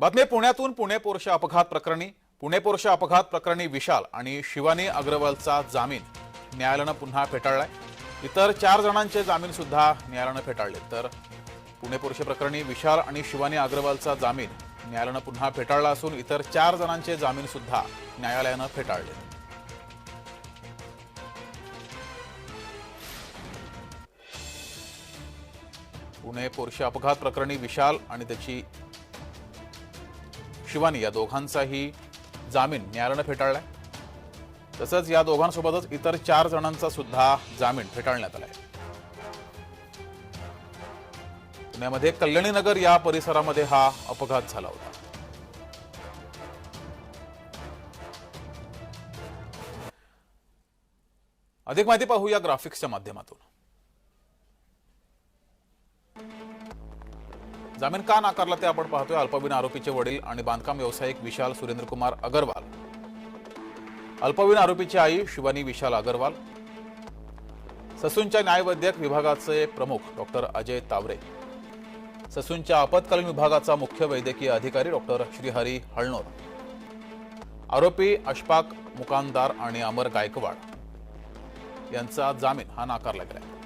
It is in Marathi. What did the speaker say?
बातमी पुण्यातून. पुणे पोरशा अपघात प्रकरणी. पुणे पोरशा अपघात प्रकरणी विशाल आणि शिवानी अग्रवालचा जामीन न्यायालयानं पुन्हा फेटाळलाय. इतर चार जणांचे जामीन सुद्धा न्यायालयानं फेटाळले तर पुणे पोरशे प्रकरणी विशाल आणि शिवानी अग्रवालचा जामीन न्यायालयानं पुन्हा फेटाळला असून इतर चार जणांचे जामीन सुद्धा न्यायालयानं फेटाळले. पुणे पोरशे अपघात प्रकरणी विशाल आणि त्याची शिवानी या दोघांचाही जामीन न्यायालयानं फेटाळलाय. तसंच या दोघांसोबतच इतर चार जणांचा सुद्धा जामीन फेटाळण्यात आलाय. पुण्यामध्ये कल्याणी नगर या परिसरामध्ये हा अपघात झाला होता. अधिक माहिती पाहूया ग्राफिक्सच्या माध्यमातून. जामीन का नाकारला ते आपण पाहतोय. अल्पवयीन आरोपीचे वडील आणि बांधकाम व्यावसायिक विशाल सुरेंद्रकुमार अगरवाल. अल्पवयीन आरोपीची आई शिवानी विशाल अगरवाल. ससूनच्या न्यायवैद्यक विभागाचे प्रमुख डॉक्टर अजय तावरे. ससूनच्या आपत्कालीन विभागाचा मुख्य वैद्यकीय अधिकारी डॉक्टर श्रीहरी हळनोर. आरोपी अशफाक मुकामदार आणि अमर गायकवाड. यांचा जामीन हा नाकारला गेला